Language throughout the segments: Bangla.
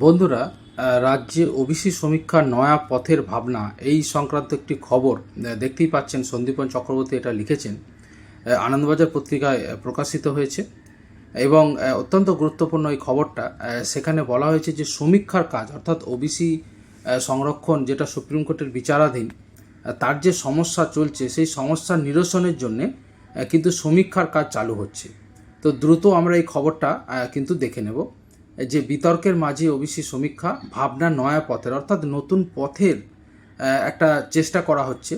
বন্ধুরা রাজ্যে ওবিসি সমীক্ষার নয়া পথের ভাবনা, এই সংক্রান্ত একটি খবর দেখতেই পাচ্ছেন সন্দীপন চক্রবর্তী এটা লিখেছেন আনন্দবাজার পত্রিকায় প্রকাশিত হয়েছে। এবং অত্যন্ত গুরুত্বপূর্ণ এই খবরটা সেখানে বলা হয়েছে যে সমীক্ষার কাজ, অর্থাৎ ওবিসি সংরক্ষণ যেটা সুপ্রিম কোর্টের বিচারাধীন তার যে সমস্যা চলছে, সেই সমস্যার নিরসনের জন্যে কিন্তু সমীক্ষার কাজ চালু হচ্ছে। তো দ্রুত আমরা এই খবরটা কিন্তু দেখে নেব। যে বিতর্কের মাঝে ওবিসি সমীক্ষা ভাবনা নয়া পথের, অর্থাৎ নতুন পথের একটা চেষ্টা করা হচ্ছে।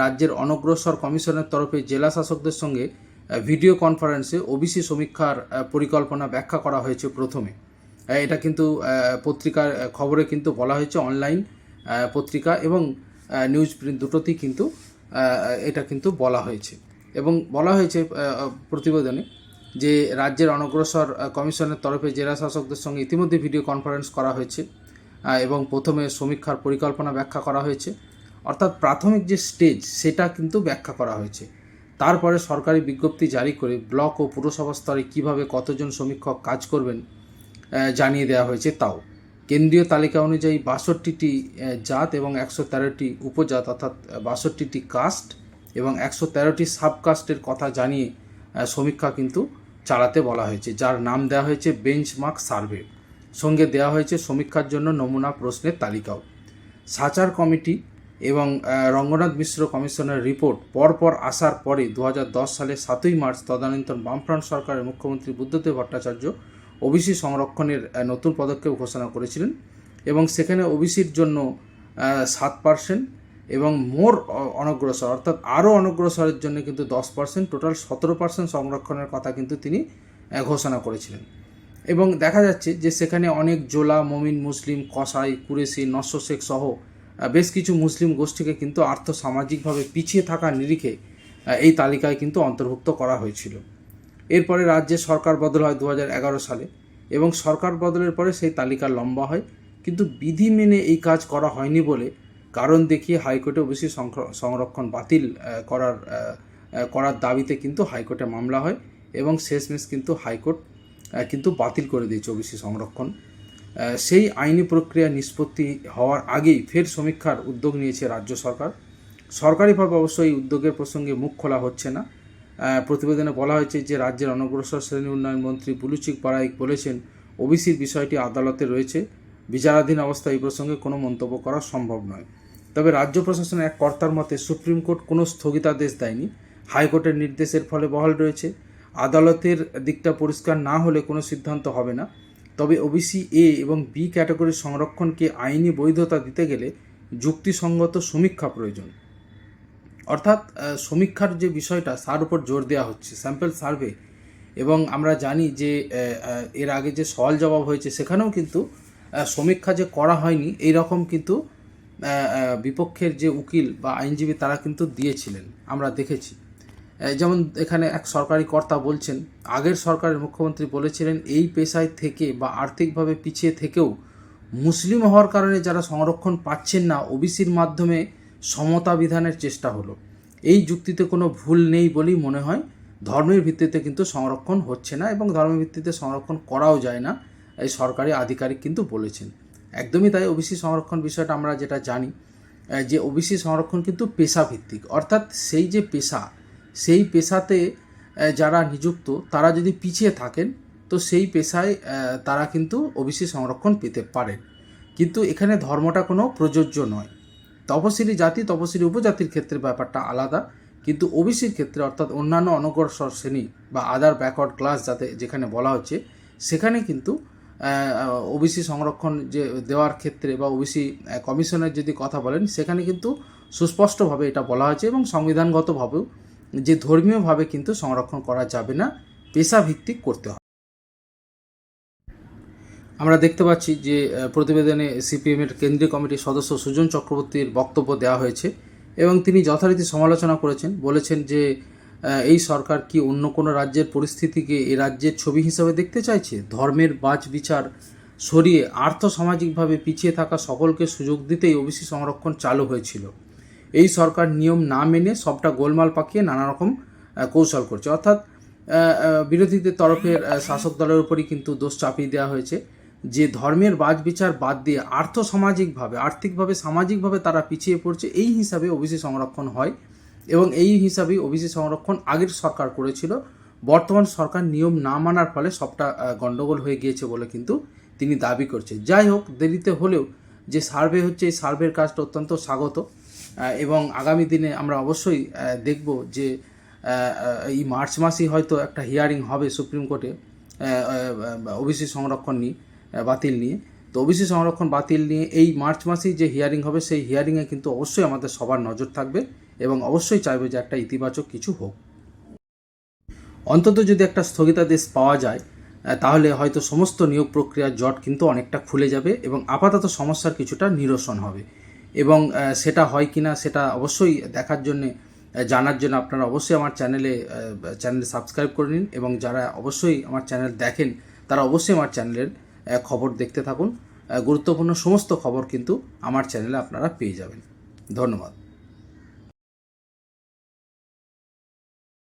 রাজ্যের অনগ্রসর কমিশনের তরফে জেলা শাসকদের সঙ্গে ভিডিও কনফারেন্সে ওবিসি সমীক্ষার পরিকল্পনা ব্যাখ্যা করা হয়েছে প্রথমে। এটা কিন্তু পত্রিকার খবরে কিন্তু বলা হয়েছে, অনলাইন পত্রিকা এবং নিউজ প্রিন্ট দুটোতেই কিন্তু এটা কিন্তু বলা হয়েছে। এবং বলা হয়েছে প্রতিবেদনে যে রাজ্যের অনগ্রসর কমিশনের তরফে জেলা শাসকদের সঙ্গে ইতিমধ্যে ভিডিও কনফারেন্স করা হয়েছে এবং প্রথমে সমীক্ষার পরিকল্পনা ব্যাখ্যা করা হয়েছে। অর্থাৎ প্রাথমিক যে স্টেজ, সেটা কিন্তু ব্যাখ্যা করা হয়েছে। তারপরে সরকারি বিজ্ঞপ্তি জারি করে ব্লক ও পুরসভা স্তরে কীভাবে কতজন সমীক্ষক কাজ করবেন জানিয়ে দেওয়া হয়েছে তাও। কেন্দ্রীয় তালিকা অনুযায়ী বাষট্টিটি জাত এবং একশো তেরোটি উপজাত অর্থাৎ বাষট্টিটি কাস্ট এবং একশো তেরোটি সাবকাস্টের কথা জানিয়ে সমীক্ষা কিন্তু চালাতে বলা হয়েছে, যার নাম দেওয়া হয়েছে বেঞ্চমার্ক সার্ভে সঙ্গে দেওয়া হয়েছে সমীক্ষার জন্য নমুনা প্রশ্নের তালিকাও। সাচার কমিটি এবং রঙ্গনাথ মিশ্র কমিশনের রিপোর্ট পরপর আসার পরে দু সালের সাতই মার্চ তদানীন্তন বামফ্রন্ট সরকারের মুখ্যমন্ত্রী বুদ্ধদেব ভট্টাচার্য ওবিসি সংরক্ষণের নতুন পদক্ষেপ ঘোষণা করেছিলেন এবং সেখানে ওবিসির জন্য সাত পার্সেন্ট এবং মোর অনগ্রসর, অর্থাৎ আরও অনগ্রসরের জন্য কিন্তু দশ পার্সেন্ট, টোটাল সতেরো পার্সেন্ট সংরক্ষণের কথা কিন্তু তিনি ঘোষণা করেছিলেন। এবং দেখা যাচ্ছে যে সেখানে অনেক জোলা, মমিন, মুসলিম, কসাই, কুরেশি নস্য শেখ সহ বেশ কিছু মুসলিম গোষ্ঠীকে কিন্তু আর্থ সামাজিকভাবে পিছিয়ে থাকা নিরিখে এই তালিকায় কিন্তু অন্তর্ভুক্ত করা হয়েছিল। এরপরে রাজ্যে সরকার বদল হয় দু হাজার এগারো সালে এবং সরকার বদলের পরে সেই তালিকা লম্বা হয়। কিন্তু বিধি মেনে এই কাজ করা হয়নি বলে কারণ দেখিয়ে হাইকোর্টে ওবিসি সংর- সংরক্ষণ বাতিল করার করার দাবিতে কিন্তু হাইকোর্টে মামলা হয় এবং শেষমেশ কিন্তু হাইকোর্ট কিন্তু বাতিল করে দিয়েছে ওবিসি সংরক্ষণ। সেই আইনি প্রক্রিয়া নিষ্পত্তি হওয়ার আগেই ফের সমীক্ষার উদ্যোগ নিয়েছে রাজ্য সরকার। সরকারিভাবে অবশ্য এই উদ্যোগের প্রসঙ্গে মুখ খোলা হচ্ছে না। প্রতিবেদনে বলা হয়েছে যে রাজ্যের অনগ্রসর শ্রেণি উন্নয়ন মন্ত্রী বুলুচিক পাড়াইক বলেছেন, ওবিসির বিষয়টি আদালতে রয়েছে। বিচারাধীন অবস্থায় এই প্রসঙ্গে কোনো মন্তব্য করা সম্ভব নয়। তবে রাজ্য প্রশাসনের এক কর্তার মতে সুপ্রিম কোর্ট কোনো স্থগিতাদেশ দেয়নি। হাইকোর্টের নির্দেশের ফলে বহাল রয়েছে। আদালতের দিকটা পরিষ্কার না হলে কোনো সিদ্ধান্ত হবে না। তবে ওবিসি এ এবং বি ক্যাটাগরির সংরক্ষণকে আইনি বৈধতা দিতে গেলে যুক্তিসঙ্গত সমীক্ষা প্রয়োজন। অর্থাৎ সমীক্ষার যে বিষয়টা তার উপর জোর দেওয়া হচ্ছে। Sample survey. এবং আমরা জানি যে এর আগে যে সওয়াল জবাব হয়েছে, সেখানেও কিন্তু সমীক্ষা যে করা হয়নি এই রকম কিন্তু বিপক্ষের যে উকিল বা আইনজীবী তারা কিন্তু দিয়েছিলেন, আমরা দেখেছি। যেমন এখানে এক সরকারি কর্তা বলছেন, আগের সরকারের মুখ্যমন্ত্রী বলেছিলেন, এই পেশায় থেকে বা আর্থিকভাবে পিছিয়ে থেকেও মুসলিম হওয়ার কারণে যারা সংরক্ষণ পাচ্ছেন না, ওবিসির মাধ্যমে সমতা বিধানের চেষ্টা হলো। এই যুক্তিতে কোনো ভুল নেই বলেই মনে হয়, ধর্মের ভিত্তিতে কিন্তু সংরক্ষণ হচ্ছে না এবং ধর্মের ভিত্তিতে সংরক্ষণ করাও যায় না, এই সরকারি আধিকারিক কিন্তু বলেছেন। একদমই তাই। ওবিসি সংরক্ষণ বিষয়টা আমরা যেটা জানি যে ওবিসি সংরক্ষণ কিন্তু পেশা ভিত্তিক অর্থাৎ সেই যে পেশা, সেই পেশাতে যারা নিযুক্ত, তারা যদি পিছিয়ে থাকেন, তো সেই পেশায় তারা কিন্তু ওবিসি সংরক্ষণ পেতে পারেন। কিন্তু এখানে ধর্মটা কোনো প্রযোজ্য নয়। তপশিলি জাতি, তপশিলি উপজাতির ক্ষেত্রে ব্যাপারটা আলাদা। কিন্তু ওবিসির ক্ষেত্রে, অর্থাৎ অন্যান্য অনগ্রসর শ্রেণি বা আদার ব্যাকওয়ার্ড ক্লাস যাতে যেখানে বলা হচ্ছে, সেখানে কিন্তু ওবিসি সংরক্ষণ যে দেওয়ার ক্ষেত্রে বা ওবিসি কমিশনের যদি কথা বলেন, সেখানে কিন্তু সুস্পষ্টভাবে এটা বলা হয়েছে এবং সংবিধানগতভাবেও যে ধর্মীয়ভাবে কিন্তু সংরক্ষণ করা যাবে না পেশা ভিত্তিক করতে হবে। আমরা দেখতে পাচ্ছি যে প্রতিবেদনে সিপিএমের কেন্দ্রীয় কমিটির সদস্য সুজন চক্রবর্তীর বক্তব্য দেওয়া হয়েছে এবং তিনি যথারীতি সমালোচনা করেছেন, বলেছেন যে এই সরকার কি অন্য কোনো রাজ্যের পরিস্থিতিকে এই রাজ্যের ছবি হিসাবে দেখতে চাইছে? ধর্মের বাজ বিচার সরিয়ে আর্থসামাজিকভাবে পিছিয়ে থাকা সকলকে সুযোগ দিতেই ওবিসি সংরক্ষণ চালু হয়েছিল। এই সরকার নিয়ম না মেনে সবটা গোলমাল পাকিয়ে নানা রকম কৌশল করছে। অর্থাৎ বিরোধীদের তরফের শাসক দলের উপরই কিন্তু দোষ চাপিয়ে দেওয়া হয়েছে যে ধর্মের বাজ বিচার বাদ দিয়ে আর্থ সামাজিকভাবে আর্থিকভাবে, সামাজিকভাবে তারা পিছিয়ে পড়ছে। এই হিসাবে ওবিসি সংরক্ষণ হয়। এবং এই হিসাবেই ওবিসি সংরক্ষণ আগের সরকার করেছিল। বর্তমান সরকার নিয়ম না মানার ফলে সবটা গণ্ডগোল হয়ে গিয়েছে বলে কিন্তু তিনি দাবি করছে যাই হোক, দেরিতে হলেও যে সার্ভে হচ্ছে, এই সার্ভের কাজটা অত্যন্ত স্বাগত এবং আগামী দিনে আমরা অবশ্যই দেখব যে এই মার্চ মাসেই হয়তো একটা হিয়ারিং হবে সুপ্রিম কোর্টে ওবিসি সংরক্ষণ নিয়ে বাতিল নিয়ে। তো ওবিসি সংরক্ষণ বাতিল নিয়ে এই মার্চ মাসেই যে হিয়ারিং হবে, সেই হিয়ারিংয়ে কিন্তু অবশ্যই আমাদের সবার নজর থাকবে এবং অবশ্যই চাইবে যে একটা ইতিবাচক কিছু হোক। অন্তত যদি একটা স্থগিতাদেশ পাওয়া যায় তাহলে হয়তো সমস্ত নিয়োগ প্রক্রিয়ার জট কিন্তু অনেকটা খুলে যাবে এবং আপাতত সমস্যার কিছুটা নিরসন হবে। এবং সেটা হয় কি না সেটা অবশ্যই দেখার জন্যে জানার জন্য আপনারা অবশ্যই আমার চ্যানেলে চ্যানেলে সাবস্ক্রাইব করে নিন এবং যারা অবশ্যই আমার চ্যানেল দেখেন, তারা অবশ্যই আমার চ্যানেলের খবর দেখতে থাকুন। গুরুত্বপূর্ণ সমস্ত খবর কিন্তু আমার চ্যানেলে আপনারা পেয়ে যাবেন। ধন্যবাদ।